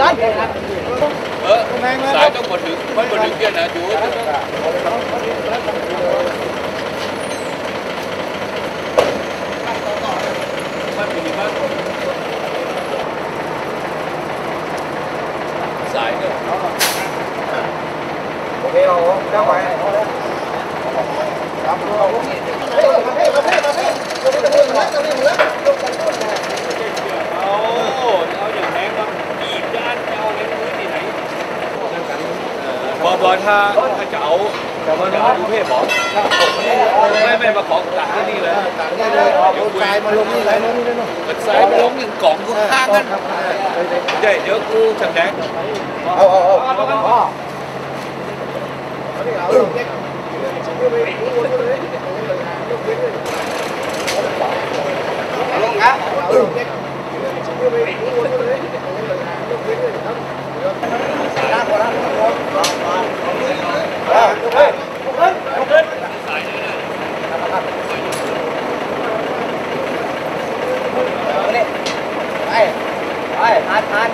ร้านเออสายต้องมาถึงมันมาถึงเนี่ยนะจูมันมีบ้างสา อบอถ้าถ้าจะเอาจะมาดูเพศบอกไม่ไม่มาขอต่างที่นี่เลยต่างนี่เลยเอาทรายมาลงนี่ไรนู้นนี่นู้นมันสายมาลงหนึ่งกล่องกูข้างกันเดี๋ยวเดี๋ยวกูแดงเอาเอาเอาเอาเอาเอาลงเด็กลงนะ เอาลงเด็กไปไปทานทาน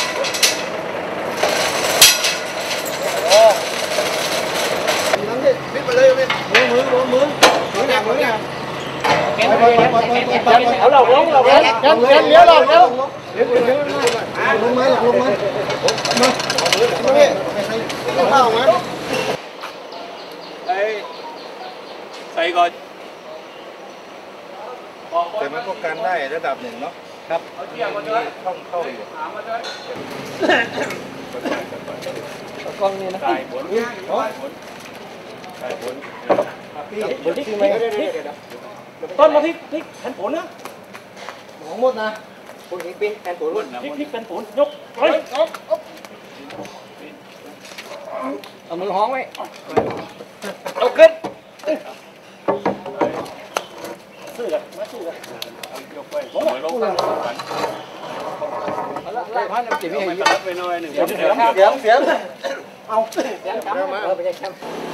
ไเอาเราลงเราลงเดี๋ยวเดี๋ยวเดี๋ยวเดี๋ยวเดี๋ยวเดี๋ยวลงมาลงมามมาเนี่เข้ามไอ้ใส่ก่อนแต่มันก็กันได้ระดับหนึ่งเนาะเอาเที่ยงมาเลยช่องเข้าอยู่หามาเลยกล้องนี่นะสายบนสายบนสายบนเดี๋ยวพลิกพลิก ต้นมาพลิกพลิกแผ่นผลนะของหมดนะคุณอีกปีแอนตัวบรุ่นนนะพลิกบนพลิกแผ่นผลยกไปเอามือห้องไว้เอาขึ้นสู้กันมาสู้กันยกไปเหมือนลงกันไล่พันน้ำจิ้มเดี๋ยวให้ไม่ยิตัดไปหน่อยหนึ่งเดี๋ยวเสีเดี๋ยยวงเสียงเสียงเอาเสียงจำเออไปแค่ซ้ายซ้ายก็ไป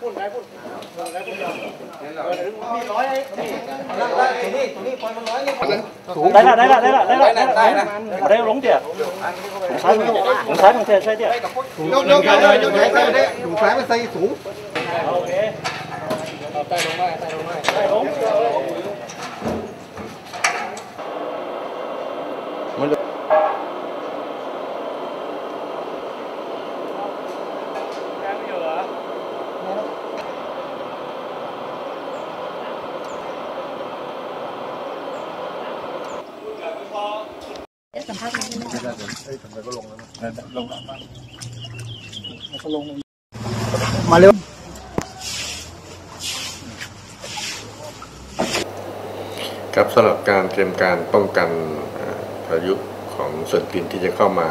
พุ่นได้พุ่นมีร้อยนี่ตัวนี้ตัวนี้ปล่อยมันร้อยนี่สูงได้ละได้ละได้ละได้ละได้ละได้ลงเดี๋ยวซ้ายมันซ้ายมันเทใช่เดี๋ยวยกยกยกยกยกใส่ได้ถุงสายมันใส่สูงโอเคใต้ลงมาใต้ลงมาได้ลงมาเร็วครับสำหรับการเตรียมการป้องกันพายุของส่วนดินที่จะเข้ามา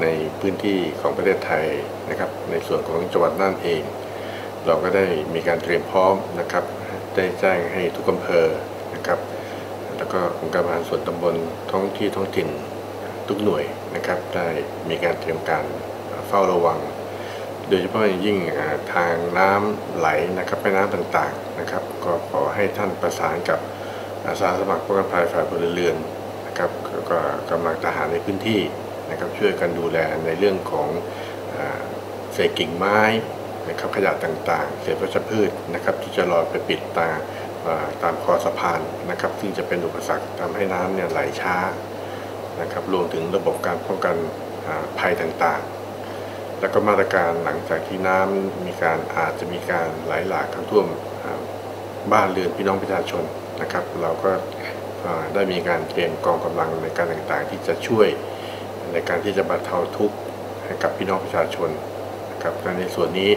ในพื้นที่ของประเทศไทยนะครับ ในส่วนของจังหวัดน่านเอง เราก็ได้มีการเตรียมพร้อมนะครับ ได้แจ้งให้ทุกอำเภอนะครับ แล้วก็องค์การบริหารส่วนตำบลท้องที่ท้องถิ่น ทุกหน่วยนะครับได้มีการเตรียมการเฝ้าระวัง โดยเฉพาะยิ่งทางน้ำไหลนะครับแม่น้ำต่างๆนะครับ ก็ขอให้ท่านประสานกับอาสาสมัครป้องกันภัยฝ่ายพลเรือนนะครับแล้วก็กำลังทหารในพื้นที่นะครับช่วยกันดูแลในเรื่องของเศษกิ่งไม้นะครับขยะต่างๆ เศษวัชพืชนะครับที่จะลอยไปปิดตาอ่าตามคอสะพานนะครับ ซึ่งจะเป็นอุปสรรคทำให้น้ำเนี่ยไหลช้า นะครับรวมถึงระบบการป้องกันภัยต่างๆ แล้วก็มาตรการหลังจากที่น้ำมีการอาจจะมีการไหลหลากเข้าท่วมบ้านเรือนพี่น้องประชาชนนะครับ เราก็ได้มีการเตรียมกองกำลังในการต่างๆ ที่จะช่วยในการที่จะบรรเทาทุกข์ให้กับพี่น้องประชาชนนะครับในส่วนนี้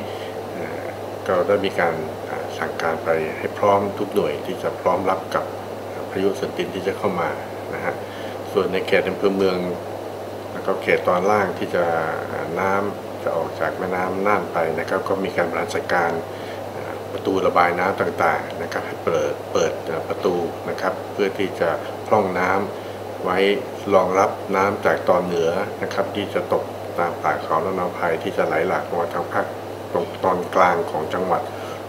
เอ่อก็ได้มีการสั่งการไปให้พร้อมทุกหน่วยที่จะพร้อมรับกับพายุเซนตินที่จะเข้ามานะฮะ ส่วนในเขตอำเภอเมือง แล้วก็เขตตอนล่างที่จะน้ำจะออกจากแม่น้ำน่านไปนะครับก็มีการบริหารจัดการประตูระบายน้ำต่างๆนะครับให้เปิดเปิดประตูนะครับ เพื่อที่จะพร่องน้ำไว้รองรับน้ำจากตอนเหนือนะครับ ที่จะตกตามป่าเขาและนาภัยที่จะไหลหลากมาทางภาคตรงตอนกลางของจังหวัด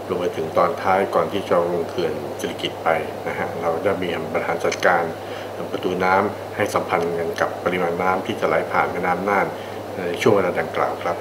รวมไปถึงตอนท้ายก่อนที่จะลงเขื่อนสิริกิตไปนะฮะเราได้มีบริหารจัดการ ประตูน้ำให้สัมพันธ์กันกับปริมาณน้ำที่จะไหลผ่านแม่น้ำน่านในช่วงเวลาดังกล่าวครับ